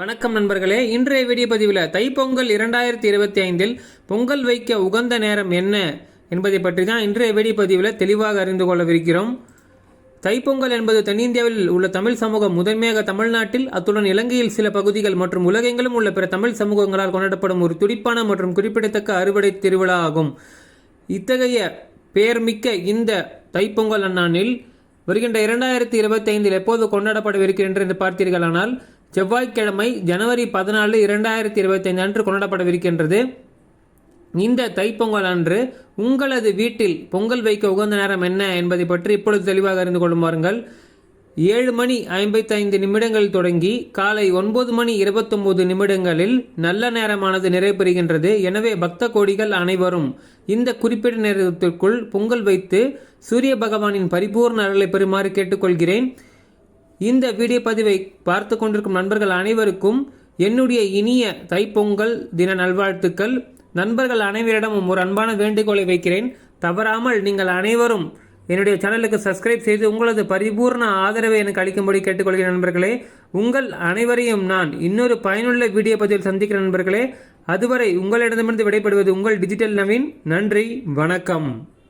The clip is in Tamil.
வணக்கம் நண்பர்களே இன்றைய வீடியோ பதிவில் தைப்பொங்கல் இரண்டாயிரத்தி இருபத்தி ஐந்தில் பொங்கல் வைக்க உகந்த நேரம் என்ன என்பதை பற்றி தான் இன்றைய வீடியோ பதிவில் தெளிவாக அறிந்து கொள்ளவிருக்கிறோம். தைப்பொங்கல் என்பது தென்னிந்தியாவில் உள்ள தமிழ் சமூகம் முதன்மையாக தமிழ்நாட்டில் அத்துடன் இலங்கையில் சில பகுதிகள் மற்றும் உலகெங்கிலும் உள்ள பிற தமிழ் சமூகங்களால் கொண்டாடப்படும் ஒரு துடிப்பான மற்றும் குறிப்பிடத்தக்க அறுவடை திருவிழா ஆகும். இத்தகைய பெயர்மிக்க இந்த தைப்பொங்கல் அண்ணானில் வருகின்ற இரண்டாயிரத்தி இருபத்தி ஐந்தில் எப்போது கொண்டாடப்படவிருக்கின்ற என்று பார்த்தீர்களானால் செவ்வாய்க்கிழமை ஜனவரி பதினாலு இரண்டாயிரத்தி இருபத்தைந்து அன்று கொண்டாடப்படவிருக்கின்றது. இந்த தைப்பொங்கல் அன்று உங்களது வீட்டில் பொங்கல் வைக்க உகந்த நேரம் என்ன என்பதை பற்றி இப்பொழுது தெளிவாக அறிந்து கொள்ளும் வாருங்கள். ஏழு மணி ஐம்பத்தைந்து நிமிடங்கள் தொடங்கி காலை ஒன்பது மணி இருபத்தொம்போது நிமிடங்களில் நல்ல நேரமானது நிறைவு எனவே பக்த கோடிகள் அனைவரும் இந்த குறிப்பிட்ட நேரத்திற்குள் பொங்கல் வைத்து சூரிய பகவானின் பரிபூர்ண அருளை பெறுமாறு கேட்டுக்கொள்கிறேன். இந்த வீடியோ பதிவை பார்த்து கொண்டிருக்கும் நண்பர்கள் அனைவருக்கும் என்னுடைய இனிய தைப்பொங்கல் தின நல்வாழ்த்துக்கள். நண்பர்கள் அனைவரிடமும் ஒரு அன்பான வேண்டுகோளை வைக்கிறேன். தவறாமல் நீங்கள் அனைவரும் என்னுடைய சேனலுக்கு சப்ஸ்கிரைப் செய்து உங்களது பரிபூர்ண ஆதரவை எனக்கு அளிக்கும்படி கேட்டுக்கொள்கிறேன் நண்பர்களே. உங்கள் அனைவரையும் நான் இன்னொரு பயனுள்ள வீடியோ பதிவில் சந்திக்கிற நண்பர்களே. அதுவரை உங்களிடமிருந்து விடைபெறுவது உங்கள் டிஜிட்டல் நவீன். நன்றி வணக்கம்.